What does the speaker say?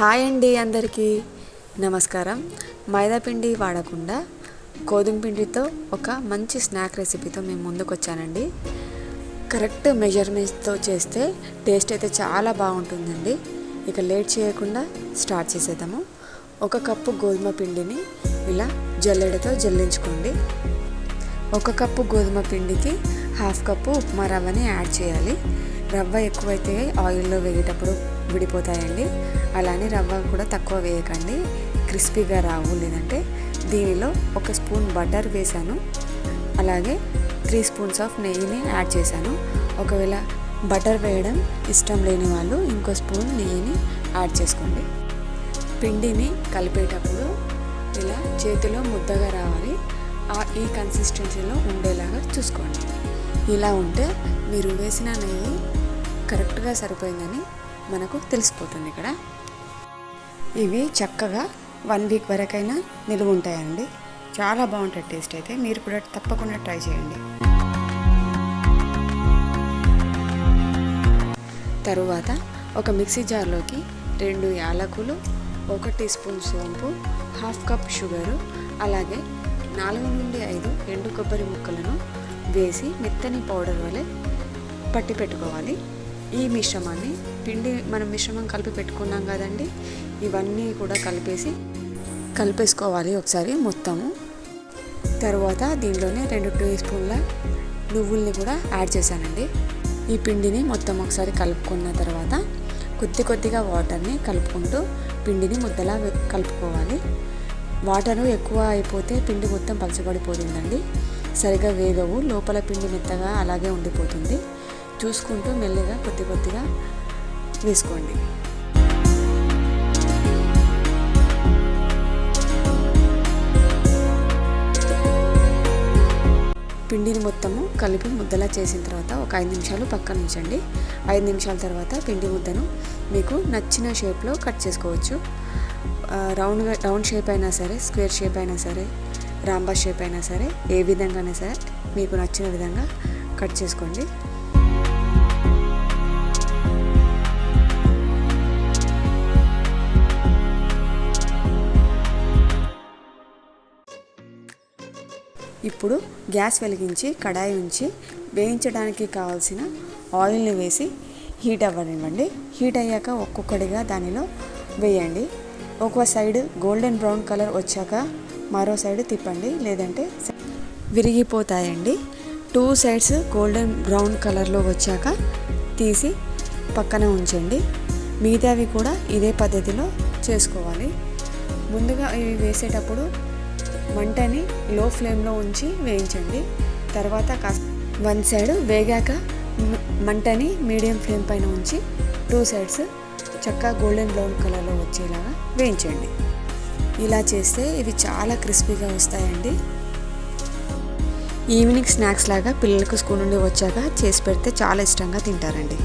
Hi అండి అందరికీ. నమస్కారం. మైదాపిండి వాడకుండా గోధుమ పిండితో ఒక మంచి స్నాక్ రెసిపీతో మేము ముందుకు వచ్చానండి కరెక్ట్ మెజర్మెంట్స్తో చేస్తే టేస్ట్ అయితే చాలా బాగుంటుందండి. ఇక లేట్ చేయకుండా స్టార్ట్ చేసేద్దాము. ఒక కప్పు గోధుమ పిండిని ఇలా జల్లెడతో జల్లించుకోండి. ఒక కప్పు గోధుమ పిండికి హాఫ్ కప్పు ఉప్మా రవ్వని యాడ్ చేయాలి. రవ్వ ఎక్కువైతే ఆయిల్లో వేగేటప్పుడు విడిపోతాయండి. అలానే రవ్వ కూడా తక్కువ వేయకండి. క్రిస్పీగా రావు లేదంటే దీనిలో ఒక స్పూన్ బటర్ వేసాను అలాగే త్రీ స్పూన్స్ ఆఫ్ నెయ్యిని యాడ్ చేశాను. ఒకవేళ బటర్ వేయడం ఇష్టం లేని వాళ్ళు ఇంకో స్పూన్ నెయ్యిని యాడ్ చేసుకోండి. పిండిని కలిపేటప్పుడు ఇలా చేతిలో ముద్దగా రావాలి. ఆ ఈ కన్సిస్టెన్సీలో ఉండేలాగా చూసుకోండి. ఇలా ఉంటే మీరు వేసిన నెయ్యి కరెక్ట్గా సరిపోయిందని మనకు తెలిసిపోతుంది ఇక్కడ ఇవి చక్కగా వన్ వీక్ వరకైనా నిలువ ఉంటాయండి. చాలా బాగుంటుంది టేస్ట్ అయితే. మీరు కూడా తప్పకుండా ట్రై చేయండి. తరువాత ఒక మిక్సీ జార్లోకి రెండు యాలకులు ఒక టీ స్పూన్ సోంపు హాఫ్ కప్ షుగరు అలాగే నాలుగు నుండి ఐదు ఎండు కొబ్బరి ముక్కలను వేసి మెత్తని పౌడర్ వలె పట్టి పెట్టుకోవాలి. ఈ మిశ్రమాన్ని పిండి మనం మిశ్రమం కలిపి పెట్టుకున్నాం కదండి ఇవన్నీ కూడా కలిపేసి కలిపేసుకోవాలి ఒకసారి మొత్తము. తర్వాత దీనిలోనే రెండు టీ స్పూన్ల నువ్వుల్ని కూడా యాడ్ చేశానండి. ఈ పిండిని మొత్తం ఒకసారి కలుపుకున్న తర్వాత కొద్ది కొద్దిగా వాటర్ని కలుపుకుంటూ పిండిని ముద్దలా కలుపుకోవాలి. వాటరు ఎక్కువ అయిపోతే పిండి మొత్తం పలచబడిపోతుందండి. సరిగా వేగవు లోపల పిండి మెత్తగా అలాగే ఉండిపోతుంది. చూసుకుంటూ మెల్లగా కొద్ది కొద్దిగా వేసుకోండి. పిండిని మొత్తము కలిపి ముద్దలా చేసిన తర్వాత ఒక ఐదు నిమిషాలు పక్కన ఉంచండి. ఐదు నిమిషాల తర్వాత పిండి ముద్దను మీకు నచ్చిన షేప్లో కట్ చేసుకోవచ్చు. రౌండ్గా రౌండ్ షేప్ అయినా సరే స్క్వేర్ షేప్ అయినా సరే రాంబా షేప్ అయినా సరే ఏ విధంగానే సరే మీకు నచ్చిన విధంగా కట్ చేసుకోండి. ఇప్పుడు గ్యాస్ వెలిగించి కడాయి ఉంచి వేయించడానికి కావాల్సిన ఆయిల్ని వేసి హీట్ అవ్వనివ్వండి. హీట్ అయ్యాక ఒక్కొక్కటిగా దానిలో వేయండి. ఒక సైడ్ గోల్డెన్ బ్రౌన్ కలర్ వచ్చాక మరో సైడ్ తిప్పండి. లేదంటే విరిగిపోతాయండి. టూ సైడ్స్ గోల్డెన్ బ్రౌన్ కలర్లో వచ్చాక తీసి పక్కన ఉంచండి. మిగతావి కూడా ఇదే పద్ధతిలో చేసుకోవాలి. ముందుగా ఇవి వేసేటప్పుడు మంటని లో ఫ్లేమ్లో ఉంచి వేయించండి. తర్వాత కాస్త వన్ సైడ్ వేగాక మంటని మీడియం ఫ్లేమ్ పైన ఉంచి టూ సైడ్స్ చక్కగా గోల్డెన్ బ్రౌన్ కలర్లో వచ్చేలాగా వేయించండి. ఇలా చేస్తే ఇవి చాలా క్రిస్పీగా వస్తాయండి. ఈవినింగ్ స్నాక్స్ లాగా పిల్లలకు స్కూల్ నుండి వచ్చాక చేసి పెడితే చాలా ఇష్టంగా తింటారండి.